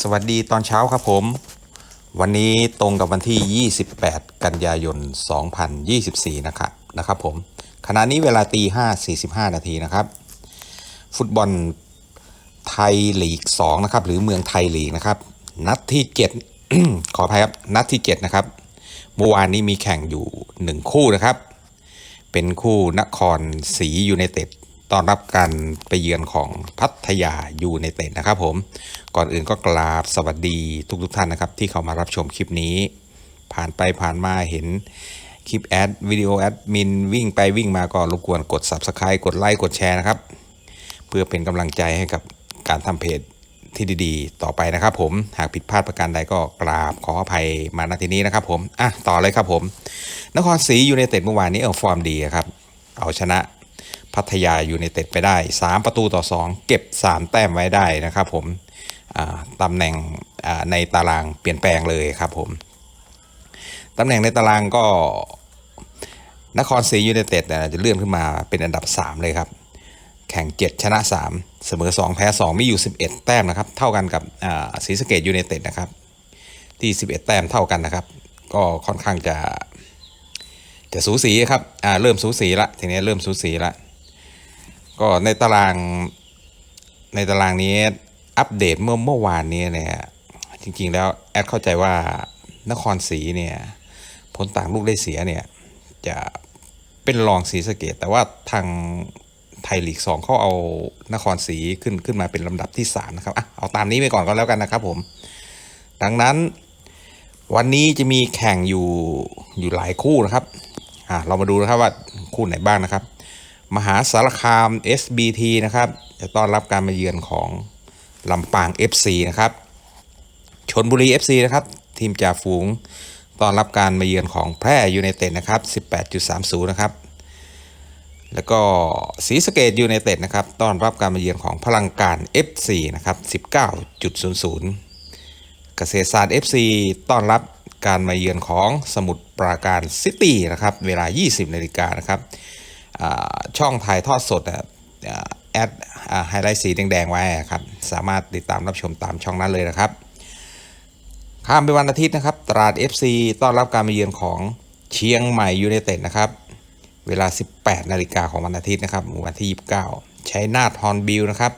สวัสดีตอนเช้าครับผม วันนี้ตรงกับวันที่ 28 กันยายน 2024 นะครับนะครับผมขณะนี้เวลาตี5 45 นาทีนะครับ ฟุตบอลไทยลีก 2 นะครับ หรือเมืองไทยลีกนะครับ นัดที่ 7 ขออภัยครับ นัดที่ 7 นะครับ เมื่อวานนี้มีแข่งอยู่ 1 คู่นะครับ เป็นคู่นครศรียูไนเต็ด ต้อนรับการไปเยือนของพัทยายูไนเต็ดนะครับผม ก่อนอื่นก็กราบสวัสดีทุกทท่านนะครับ ที่เข้ามารับชมคลิปนี้ ผ่านไปผ่านมาเห็นคลิปแอดวิดีโอแอดมินวิ่งไปวิ่งมาก็รบกวนกด Subscribe กดไลค์กดแชร์นะครับ เพื่อเป็นกำลังใจให้กับการทำเพจที่ดีๆ ต่อไปนะครับผมหากผิดพลาดประการใดก็กราบขออภัยมาณที่นี้นะครับผมอะต่อเลยครับผม นครศรียูไนเต็ดเมื่อวานนี้เอาฟอร์มดีครับ เอาชนะ พัทยายูไนเต็ดไปได้ 3 ประตูต่อ 2 เก็บ 3 แต้มไว้ได้นะครับผมตำแหน่งในตารางเปลี่ยนแปลงเลยครับผมตำแหน่งในตารางก็นครศรียูไนเต็ดจะเลื่อนขึ้นมาเป็นอันดับ 3 เลยครับ แข่ง 7 ชนะ 3 เสมอ 2 แพ้ 2 มีอยู่ 11 แต้มนะครับ เท่ากันกับศรีสะเกดยูไนเต็ดนะครับ ที่ 11 แต้มเท่ากันนะครับ ก็ค่อนข้างจะจะสูสีครับเริ่มสูสีละทีนี้เริ่มสูสีละ ก็ในตารางในตารางนี้อัปเดตเมื่อเมื่อวานนี้เนี่ยจริงๆแล้วแอดเข้าใจว่านครศรีเนี่ยผลต่างลูกได้เสียเนี่ยจะเป็นรองศรีสะเกดแต่ว่าทางไทยลีก2เขาเอานครศรีขึ้นขึ้นมาเป็นลำดับที่3นะครับอะเอาตามนี้ไปก่อนก็แล้วกันนะครับผม ดังนั้นวันนี้จะมีแข่งอยู่อยู่หลายคู่นะครับอะเรามาดูนะครับว่าคู่ไหนบ้างนะครับ มหาสารคาม SBT นะครับ จะต้อนรับการมาเยือนของลำปาง FC นะครับชนบุรี FC นะครับ ทีมจ่าฝูงต้อนรับการมาเยือนของแพร่ยูไนเต็ดนะครับ 18.30 นะครับ แล้วก็ศรีสเกดยูไนเต็ดนะครับ ต้อนรับการมาเยือนของพลังการ FC นะครับ 19.00 เกษตรศาสตร์ FC ต้อนรับการมาเยือนของสมุทรปราการซิตี้นะครับ เวลา 20นาฬิกานะครับ ช่องถ่ายทอดสดแอดไฮไลท์สีแดงๆไว้ครับ สามารถติดตามรับชมตามช่องนั้นเลยนะครับ ข้ามไปวันอาทิตย์นะครับ ตราด FC ต้อนรับการมาเยือนของเชียงใหม่ยูไนเต็ดนะครับ เวลา 18 นาฬิกาของวันอาทิตย์นะครับวันที่ 29 ใช้นาทฮอนบิลนะครับ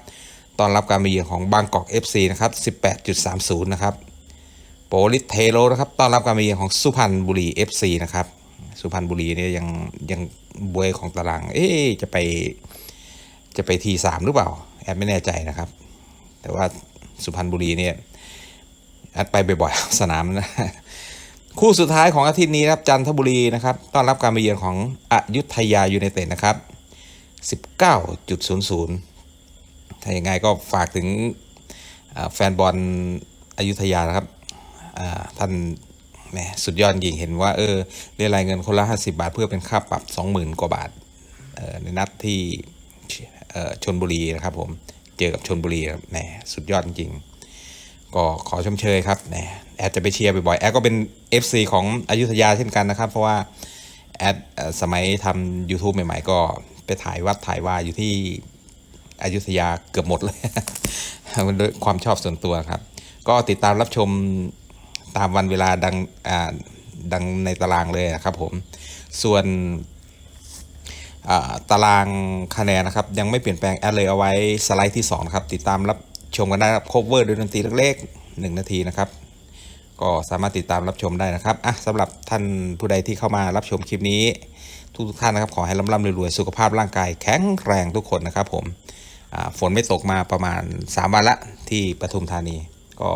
ต้อนรับการมาเยือนของบางกอก FC นะครับ 18.30 นะครับ โปลิสเทโลนะครับ ต้อนรับการมาเยือนของสุพรรณบุรี FC นะครับ สุพรรณบุรีเนี่ยยังยัง บวยของตาราง เอ๊จะไปจะไปทีสามหรือเปล่า แอดไม่แน่ใจนะครับ แต่ว่าสุพรรณบุรีเนี่ยแอดไปบ่อยๆสนามนะคู่สุดท้ายของอาทิตย์นี้ครับจันทบุรีนะครับต้อนรับการมาเยือนของอยุธยายูไนเต็ดนะครับ 19.00 ถ้าอย่างไงก็ฝากถึงแฟนบอลอยุธยานะครับอ่าท่าน แหมสุดยอดจริงเห็นว่าเออเรียรายเงินคนละ 50 บาท เพื่อเป็นค่าปรับ 20,000 กว่าบาทในนัดที่ชนบุรีนะครับผมเจอกับชนบุรีครับแหมสุดยอดจริง ก็ขอชมเชยครับแหมแอดจะไปเชียร์บ่อยๆแอดก็เป็น FC ของอยุธยาเช่นกันนะครับ เพราะว่าแอดสมัยทำ YouTube ใหม่ๆ ก็ไปถ่ายวัดถ่ายว่าอยู่ที่อยุธยาเกือบหมดเลยมันด้วยความชอบส่วนตัวครับ ก็ติดตามรับชม ตามวันเวลาดังอ่าดังในตารางเลยนะครับผม ส่วนตารางคะแนนนะครับ ยังไม่เปลี่ยนแปลงแอดเลยเอาไว้สไลด์ที่2นะครับ ติดตามรับชมกันได้ครับ cover ด้วยดนตรีเล็กๆ1นาทีนะครับก็สามารถติดตามรับชมได้นะครับอะสำหรับท่านผู้ใดที่เข้ามารับชมคลิปนี้ ทุกท่านนะครับ ขอให้ร่ำรวยๆ สุขภาพร่างกายแข็งแรงทุกคนนะครับผมฝนไม่ตกมาประมาณ 3 วันละที่ปทุมธานี ก็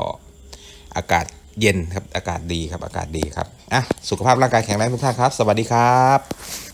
อากาศ เย็นครับอากาศดีครับอากาศดีครับอะสุขภาพร่างกายแข็งแรงทุกท่านครับ สวัสดีครับ